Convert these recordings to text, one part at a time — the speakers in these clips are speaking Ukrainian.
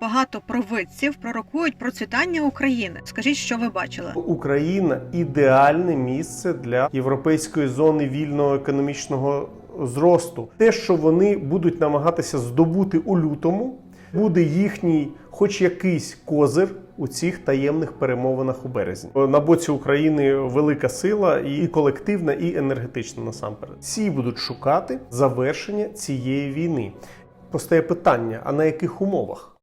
Багато провидців пророкують процвітання України. Скажіть, що ви бачили? Україна ідеальне місце для європейської зони вільного економічного зросту. Те, що вони будуть намагатися здобути у лютому, буде їхній, хоч якийсь козир у цих таємних перемовинах у березні. На боці України велика сила і колективна, і енергетична насамперед. Всі будуть шукати завершення цієї війни. Постає питання: а на яких умовах?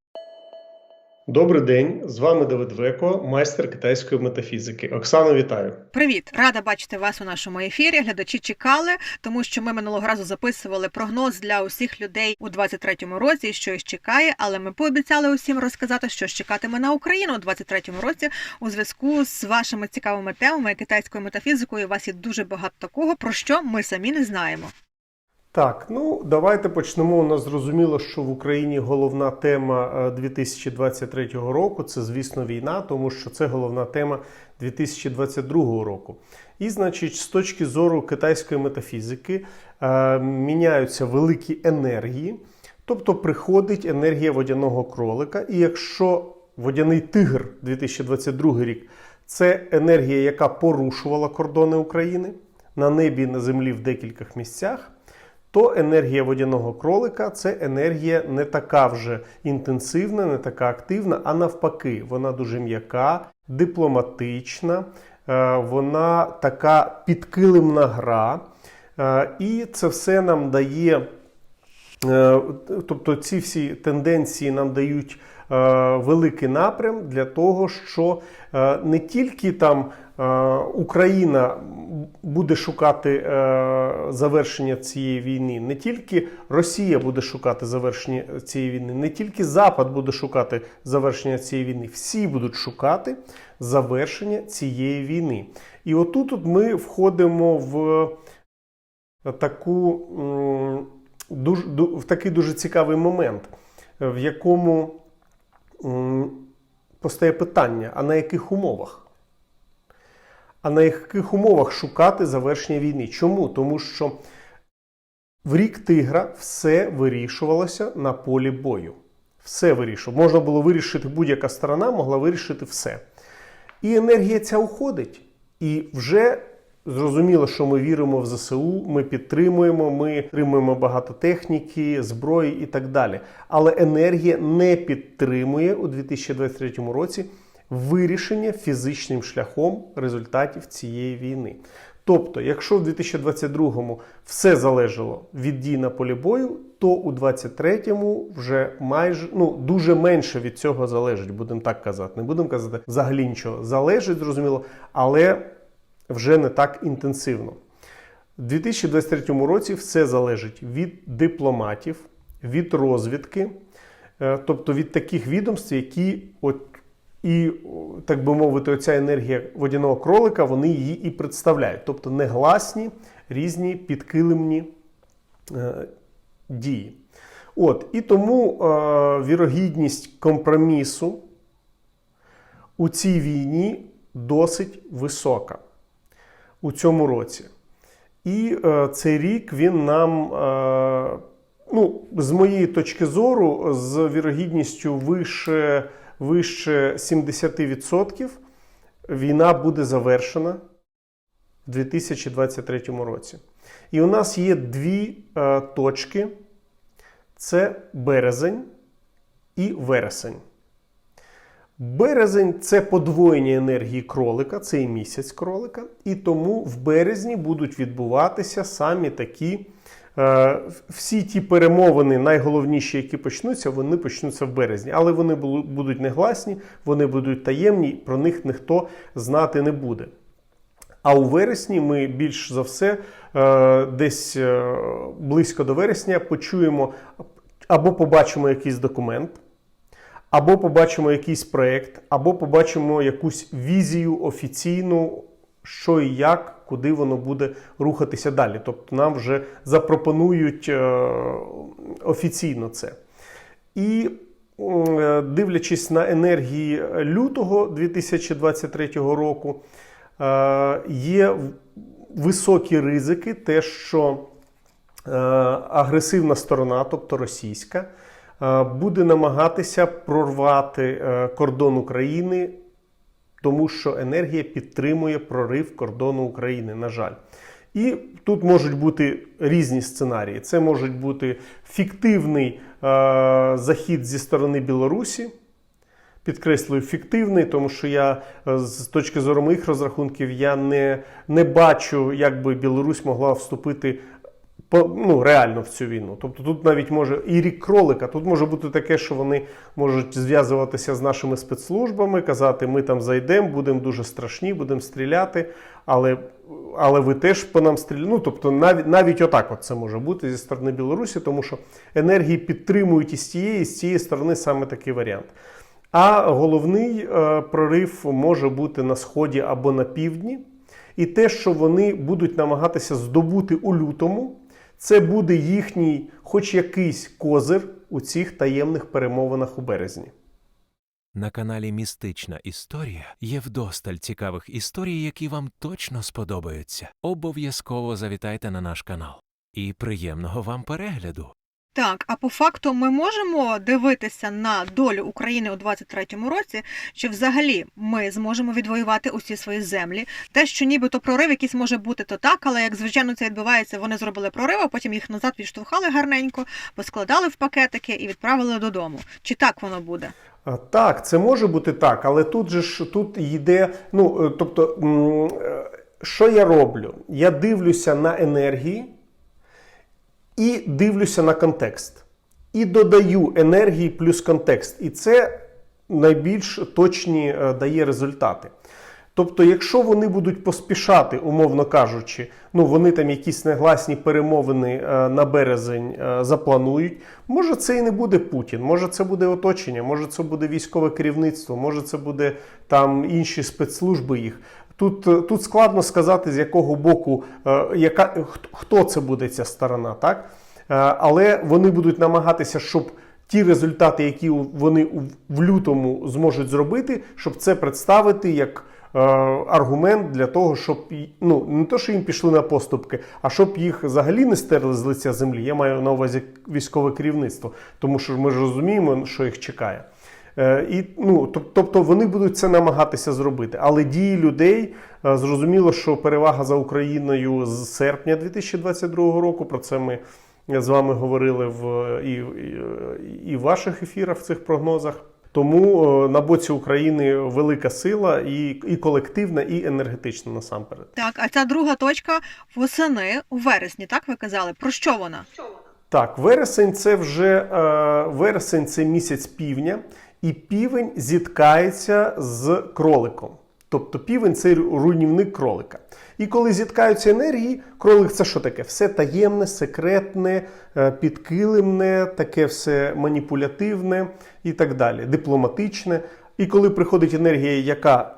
Добрий день, з вами Давид Веко, майстер китайської метафізики. Оксано, вітаю. Привіт, рада бачити вас у нашому ефірі. Глядачі чекали, тому що ми минулого разу записували прогноз для усіх людей у 23-му році, що їх чекає. Але ми пообіцяли усім розказати, що чекатиме на Україну у 23-му році у зв'язку з вашими цікавими темами китайською метафізикою. У вас є дуже багато такого, про що ми самі не знаємо. Так, ну давайте почнемо. У нас зрозуміло, що в Україні головна тема е, 2023 року це, звісно, війна, тому що це головна тема 2022 року. І, значить, з точки зору китайської метафізики е, міняються великі енергії, тобто приходить енергія водяного кролика. І якщо водяний тигр 2022 рік це енергія, яка порушувала кордони України на небі і на землі в декількох місцях то енергія водяного кролика це енергія не така вже інтенсивна, не така активна, а навпаки, вона дуже м'яка, дипломатична, е, вона така підкилимна гра. Е, І це все нам дає. Е, Тобто ці всі тенденції нам дають великий напрям для того, що не тільки там Україна буде шукати е, завершення цієї війни, не тільки Росія буде шукати завершення цієї війни, не тільки Запад буде шукати завершення цієї війни, всі будуть шукати завершення цієї війни. І отут от ми входимо в таку. в такий дуже цікавий момент, в якому постає питання: а на яких умовах? А на яких умовах шукати завершення війни? Чому? Тому що в рік тигра все вирішувалося на полі бою. Все вирішувало. Можна було вирішити, будь-яка сторона могла вирішити все. І енергія ця уходить. І вже зрозуміло, що ми віримо в ЗСУ, ми підтримуємо, ми підтримуємо багато техніки, зброї і так далі. Але енергія не підтримує у 2023 році вирішення фізичним шляхом результатів цієї війни. Тобто, якщо в 2022-му все залежало від дій на полі бою, то у 2023-му вже майже ну дуже менше від цього залежить, будемо так казати. Не будемо казати взагалі нічого. Залежить, зрозуміло, але вже не так інтенсивно. У 2023 році все залежить від дипломатів, від розвідки, е, тобто від таких відомств, які от і, так би мовити, оця енергія водяного кролика, вони її і представляють. Тобто негласні різні підкилимні е, дії. От, і тому е, вірогідність компромісу у цій війні досить висока у цьому році. І е, цей рік він нам, е, ну, з моєї точки зору, з вірогідністю вище, вище 70% війна буде завершена в 2023 році. І у нас є дві е, точки: це березень і вересень. Березень це подвоєння енергії кролика, це і місяць кролика, і тому в березні будуть відбуватися самі такі. Е, Всі ті перемовини, найголовніші, які почнуться, вони почнуться в березні. Але вони будуть негласні, вони будуть таємні, про них ніхто знати не буде. А у вересні ми більш за все е, десь е, близько до вересня почуємо або побачимо якийсь документ, або побачимо якийсь проєкт, або побачимо якусь візію офіційну, що і як, куди воно буде рухатися далі. Тобто нам вже запропонують е, офіційно це. І е, дивлячись на енергії лютого 2023 року, е, є високі ризики, те, що агресивна сторона, тобто російська, буде намагатися прорвати кордон України, тому що енергія підтримує прорив кордону України, на жаль. І тут можуть бути різні сценарії. Це можуть бути фіктивний е, захід зі сторони Білорусі. Підкреслюю, фіктивний, тому що я е, з точки зору моїх розрахунків я не, не бачу, як би Білорусь могла вступити ну, реально в цю війну. Тобто тут навіть може і рік кролика, тут може бути таке, що вони можуть зв'язуватися з нашими спецслужбами, казати, ми там зайдемо, будемо дуже страшні, будемо стріляти, але, але ви теж по нам стріляєте. Ну, тобто навіть, навіть отак от це може бути зі сторони Білорусі, тому що енергії підтримують і з тієї, і з цієї сторони саме такий варіант. А головний е, прорив може бути на сході або на півдні. І те, що вони будуть намагатися здобути у лютому, це буде їхній, хоч якийсь козир у цих таємних перемовинах у березні. На каналі Містична Історія є вдосталь цікавих історій, які вам точно сподобаються. Обов'язково завітайте на наш канал. І приємного вам перегляду! Так, а по факту ми можемо дивитися на долю України у 23-му році, чи взагалі ми зможемо відвоювати усі свої землі. Те, що нібито прорив якийсь може бути, то так, але як звичайно це відбувається, вони зробили прорив, а потім їх назад відштовхали гарненько, поскладали в пакетики і відправили додому. Чи так воно буде? Так, це може бути так, але тут же ж тут йде. Ну, е, тобто, е, що я роблю? Я дивлюся на енергії і дивлюся на контекст. І додаю енергії плюс контекст. І це найбільш точні е, дає результати. Тобто, якщо вони будуть поспішати, умовно кажучи, ну вони там якісь негласні перемовини е, на березень е, запланують, може це і не буде Путін, може це буде оточення, може це буде військове керівництво, може це буде там інші спецслужби їх. Тут, е, тут складно сказати, з якого боку, е, яка, хто- це буде ця сторона, так? Е, Але вони будуть намагатися, щоб ті результати, які вони в лютому зможуть зробити, щоб це представити як аргумент для того, щоб ну не то, що їм пішли на поступки, а щоб їх взагалі не стерли з лиця землі. Я маю на увазі військове керівництво, тому що ми ж розуміємо, що їх чекає. Е, І, ну, тобто вони будуть це намагатися зробити. Але дії людей е, зрозуміло, що перевага за Україною з серпня 2022 року. Про це ми з вами говорили в і, і, і в ваших ефірах в цих прогнозах. Тому е, на боці України велика сила і, і колективна, і енергетична насамперед. Так, а ця друга точка восени у вересні, так ви казали? Про що вона? Так, вересень це вже е, вересень це місяць півня, і півень зіткається з кроликом. Тобто півень це руйнівник кролика. І коли зіткаються енергії, кролик це що таке? Все таємне, секретне, е, підкилимне, таке все маніпулятивне і так далі, дипломатичне. І коли приходить енергія, яка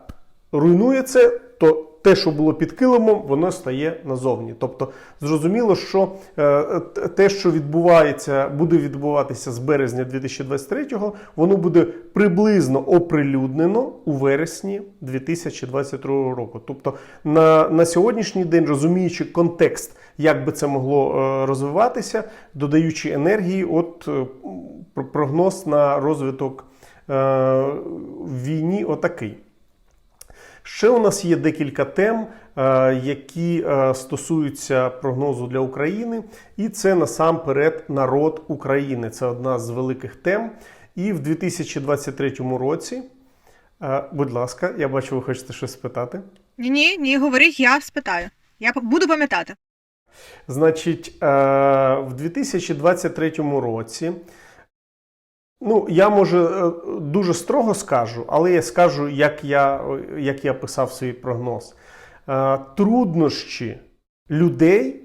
руйнує це, то те, що було під килимом, воно стає назовні. Тобто, зрозуміло, що е, те, що відбувається, буде відбуватися з березня 2023-го, воно буде приблизно оприлюднено у вересні 2022 року. Тобто, на, на сьогоднішній день, розуміючи контекст, як би це могло е, розвиватися, додаючи енергії, от е, прогноз на розвиток війні отакий. Ще у нас є декілька тем, е, які е, стосуються прогнозу для України, і це насамперед народ України. Це одна з великих тем. І в 2023 році, е, будь ласка, я бачу, ви хочете щось спитати. Ні, ні, ні, говоріть, я спитаю. Я буду пам'ятати. Значить, в 2023 році, ну, я може е, дуже строго скажу, але я скажу, як я, як я писав свій прогноз. Е, Труднощі людей,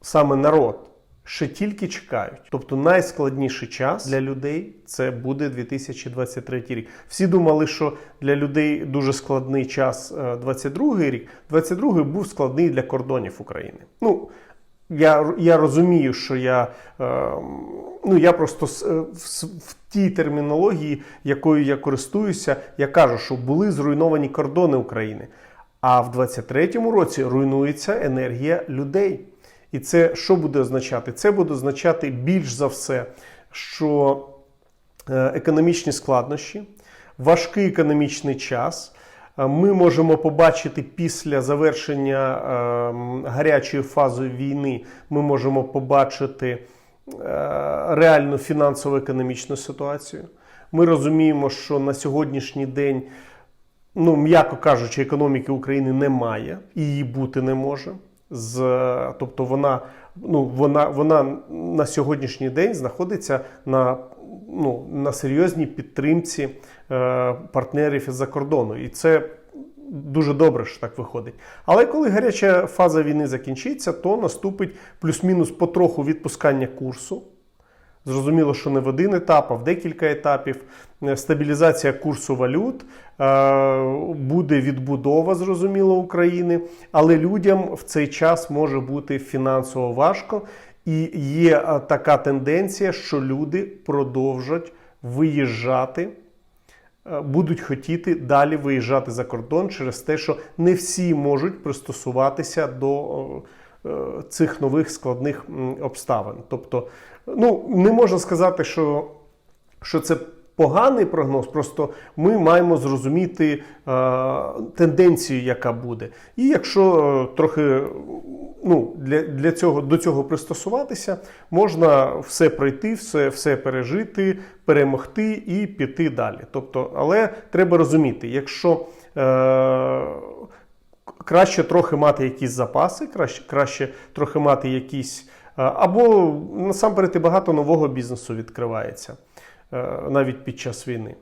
саме народ, ще тільки чекають. Тобто найскладніший час для людей це буде 2023 рік. Всі думали, що для людей дуже складний час е, 22 рік. 22 був складний для кордонів України. Ну, я, я розумію, що я, е, ну, я просто е, в, в тій термінології, якою я користуюся, я кажу, що були зруйновані кордони України. А в 23-му році руйнується енергія людей. І це що буде означати? Це буде означати більш за все, що е, економічні складнощі, важкий економічний час. Е, Ми можемо побачити після завершення е, гарячої фази війни, ми можемо побачити е, реальну фінансово-економічну ситуацію. Ми розуміємо, що на сьогоднішній день, ну м'яко кажучи, економіки України немає і її бути не може. З, тобто вона, ну, вона, вона на сьогоднішній день знаходиться на, ну, на серйозній підтримці е, партнерів із-за кордону. І це дуже добре, що так виходить. Але коли гаряча фаза війни закінчиться, то наступить плюс-мінус потроху відпускання курсу. Зрозуміло, що не в один етап, а в декілька етапів. Е, Стабілізація курсу валют, е, буде відбудова, зрозуміло, України, але людям в цей час може бути фінансово важко. І є е, така тенденція, що люди продовжать виїжджати, е, будуть хотіти далі виїжджати за кордон через те, що не всі можуть пристосуватися до е, цих нових складних обставин. Тобто, ну не можна сказати, що, що це. Поганий прогноз, просто ми маємо зрозуміти е, тенденцію, яка буде. І якщо е, трохи ну, для, для цього, до цього пристосуватися, можна все пройти, все, все пережити, перемогти і піти далі. Тобто, але треба розуміти, якщо е, краще трохи мати якісь запаси, краще, краще трохи мати якісь. е, Або насамперед і багато нового бізнесу відкривається навіть під час війни.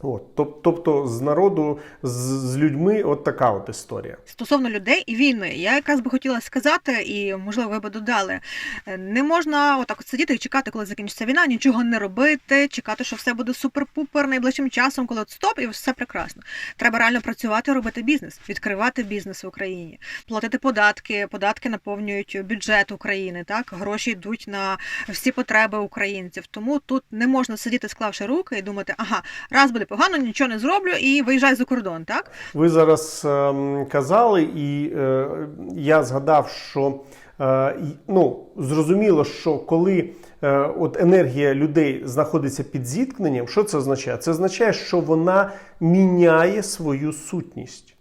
От, тоб- тобто з народу, з, з людьми, от така от історія. Стосовно людей і війни, я якраз би хотіла сказати, і можливо ви би додали, е, не можна отак от сидіти і чекати, коли закінчиться війна, нічого не робити, чекати, що все буде супер-пупер найближчим часом, коли от стоп, і все прекрасно. Треба реально працювати, робити бізнес, відкривати бізнес в Україні, платити податки. Податки наповнюють бюджет України. Так гроші йдуть на всі потреби українців. Тому тут не можна сидіти, склавши руки і думати, ага, раз буде погано, нічого не зроблю, і виїжджай за кордон. Так Ви зараз е казали, і е, я згадав, що е, ну, зрозуміло, що коли е, от енергія людей знаходиться під зіткненням, що це означає? Це означає, що вона міняє свою сутність.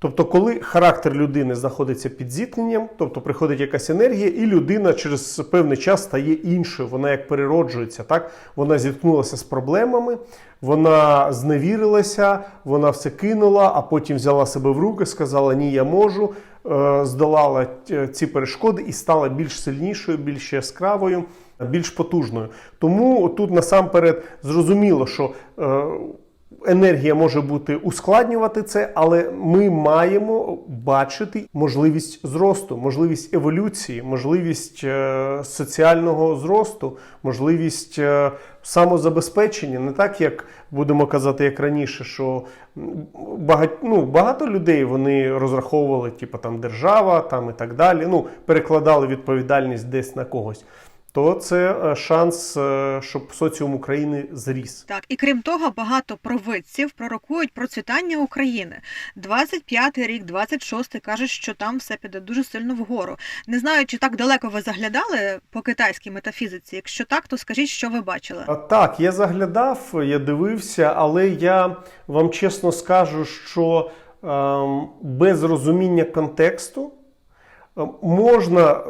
Тобто, коли характер людини знаходиться під зіткненням, тобто приходить якась енергія, і людина через певний час стає іншою, вона як перероджується. Так? Вона зіткнулася з проблемами, вона зневірилася, вона все кинула, а потім взяла себе в руки, сказала Ні, я можу, е, здолала е, ці перешкоди і стала більш сильнішою, більш яскравою, більш потужною. Тому тут насамперед зрозуміло, що. Енергія може бути ускладнювати це, але ми маємо бачити можливість зросту, можливість еволюції, можливість е, соціального зросту, можливість е, самозабезпечення. Не так, як будемо казати, як раніше, що багато, ну, багато людей вони розраховували, типу там держава там і так далі. Ну, перекладали відповідальність десь на когось. То це е, шанс, е, щоб соціум України зріс. Так, і крім того, багато провидців пророкують процвітання України. 25-й рік, 26-й кажуть, що там все піде дуже сильно вгору. Не знаю, чи так далеко ви заглядали по китайській метафізиці. Якщо так, то скажіть, що ви бачили. А, Так, я заглядав, я дивився, але я вам чесно скажу, що ем, без розуміння контексту можна,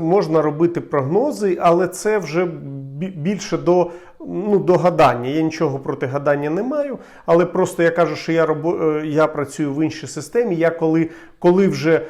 можна робити прогнози, але це вже більше до, ну, до гадання. Я нічого проти гадання не маю, але просто я кажу, що я, робо, е, я працюю в іншій системі. Я коли, коли вже.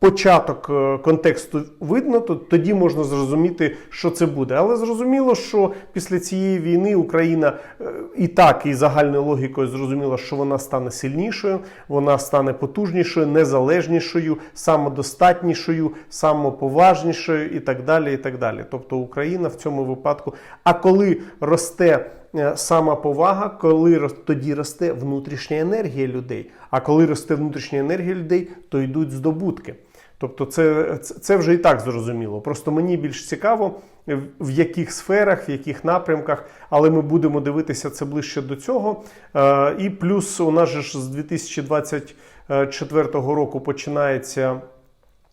Початок е, контексту видно, то тоді можна зрозуміти, що це буде. Але зрозуміло, що після цієї війни Україна е, і так, і загальною логікою зрозуміла, що вона стане сильнішою, вона стане потужнішою, незалежнішою, самодостатнішою, самоповажнішою і так далі. і так далі. Тобто Україна в цьому випадку. А коли росте е, самоповага, коли рос- тоді росте внутрішня енергія людей. А коли росте внутрішня енергія людей, то йдуть здобутки. Тобто, це, це вже і так зрозуміло. Просто мені більш цікаво, в- яких сферах, в яких напрямках, але ми будемо дивитися це ближче до цього. Е, І плюс у нас ж з 2024 року починається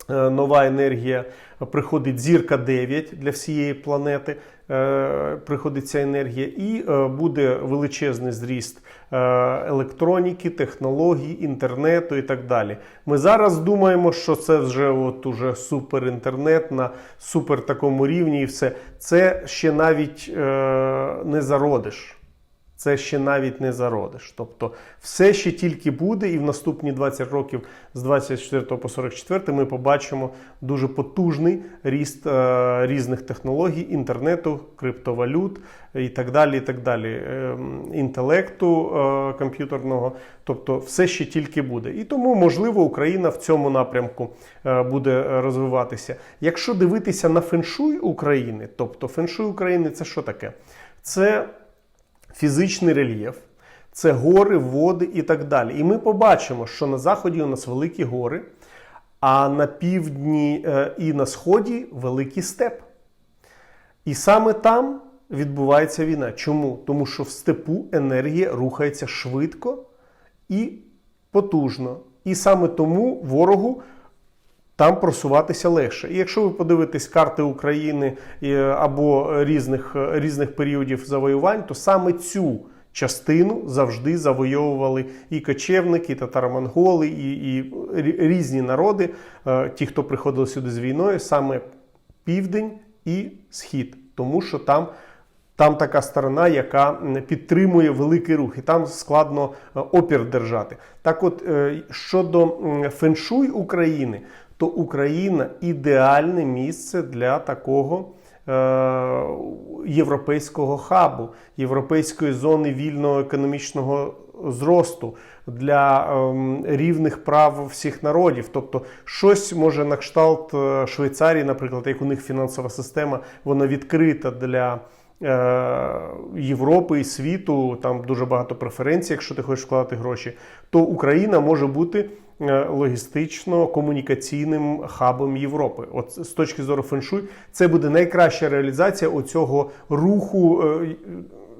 е, нова енергія, приходить зірка 9 для всієї планети. е, Приходить ця енергія, і е, буде величезний зріст е, електроніки, технологій, інтернету і так далі. Ми зараз думаємо, що це вже от уже суперінтернет на супер такому рівні, і все. Це ще навіть е, не зародиш. Це ще навіть не зародиш. Тобто все ще тільки буде, і в наступні 20 років з 24 по 44 ми побачимо дуже потужний ріст е, різних технологій, інтернету, криптовалют і так далі. і так далі, Ем, інтелекту е, комп'ютерного. Тобто все ще тільки буде. І тому, можливо, Україна в цьому напрямку е, буде е, розвиватися. Якщо дивитися на феншуй України, тобто феншуй України це що таке? Це фізичний рельєф, це гори, води і так далі. І ми побачимо, що на заході у нас великі гори, а на півдні е, і на сході великий степ. І саме там відбувається війна. Чому? Тому що в степу енергія рухається швидко і потужно. І саме тому ворогу там просуватися легше. І якщо ви подивитесь карти України е, або різних, е, різних періодів завоювань, то саме цю частину завжди завойовували і кочевники, і татаро-монголи, і, і різні народи, е, ті, хто приходили сюди з війною, саме південь і схід, тому що там. Там така сторона, яка підтримує великий рух, і там складно опір держати. Так, от щодо феншуй України, то Україна ідеальне місце для такого е, європейського хабу, європейської зони вільного економічного зросту для ем, рівних прав всіх народів. Тобто, щось може на кшталт е, Швейцарії, наприклад, як у них фінансова система, вона відкрита для. е, Європи і світу, там дуже багато преференцій, якщо ти хочеш вкладати гроші, то Україна може бути логістично-комунікаційним хабом Європи. От з точки зору феншуй, це буде найкраща реалізація оцього руху.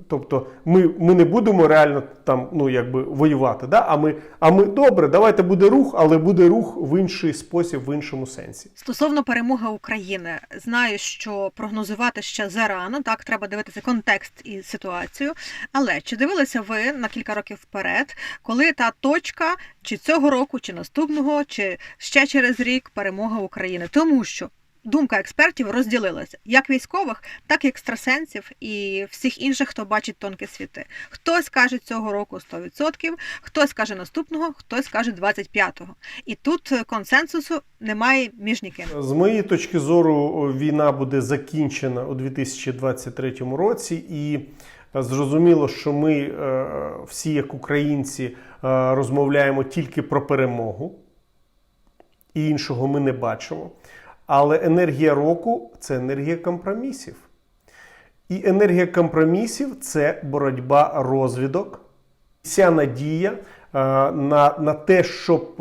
Тобто ми, ми не будемо реально там ну якби воювати, да? а ми а ми добре, давайте буде рух, але буде рух в інший спосіб, в іншому сенсі. Стосовно перемоги України, знаю, що прогнозувати ще зарано, так треба дивитися контекст і ситуацію. Але чи дивилися ви на кілька років вперед, коли та точка, чи цього року, чи наступного, чи ще через рік перемога України? Тому що думка експертів розділилася як військових, так і екстрасенсів і всіх інших, хто бачить тонкі світи. Хтось каже цього року 100%, хтось каже наступного, хтось каже 25-го. І тут консенсусу немає між ніким. З моєї точки зору, війна буде закінчена у 2023 році, і е, зрозуміло, що ми е, всі, як українці, е, розмовляємо тільки про перемогу, і іншого ми не бачимо. Але енергія року це енергія компромісів. І енергія компромісів це боротьба розвідок, вся надія е, на, на те, щоб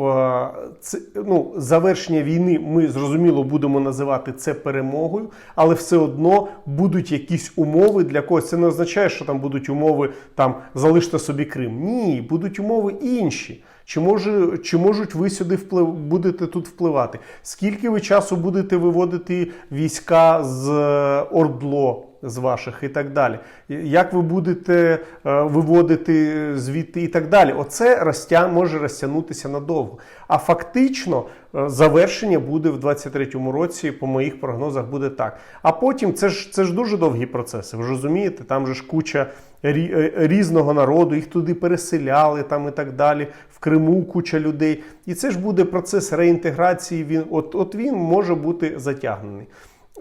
це, ну, завершення війни ми зрозуміло будемо називати це перемогою, але все одно будуть якісь умови для когось. Це не означає, що там будуть умови там залиште собі Крим. Ні, будуть умови інші. Чи може, чи можуть ви сюди вплив, будете тут впливати? Скільки ви часу будете виводити війська з е, Ордло з ваших і так далі? Як ви будете е, виводити звідти і так далі? Оце розтя, може розтягнутися надовго. А фактично е, завершення буде в 23-му році, по моїх прогнозах, буде так. А потім це ж це ж дуже довгі процеси. Ви ж розумієте, там же ж куча е, різного народу, їх туди переселяли там і так далі. В Криму куча людей. І це ж буде процес реінтеграції. Він от, от він може бути затягнений.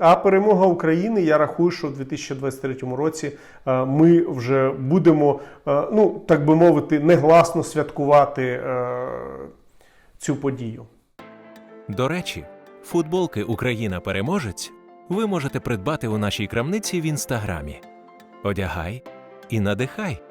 А перемога України, я рахую, що в 2023 році е, ми вже будемо, е, ну так би мовити, негласно святкувати е, цю подію. До речі, футболки Україна переможець ви можете придбати у нашій крамниці в інстаграмі. Одягай і надихай.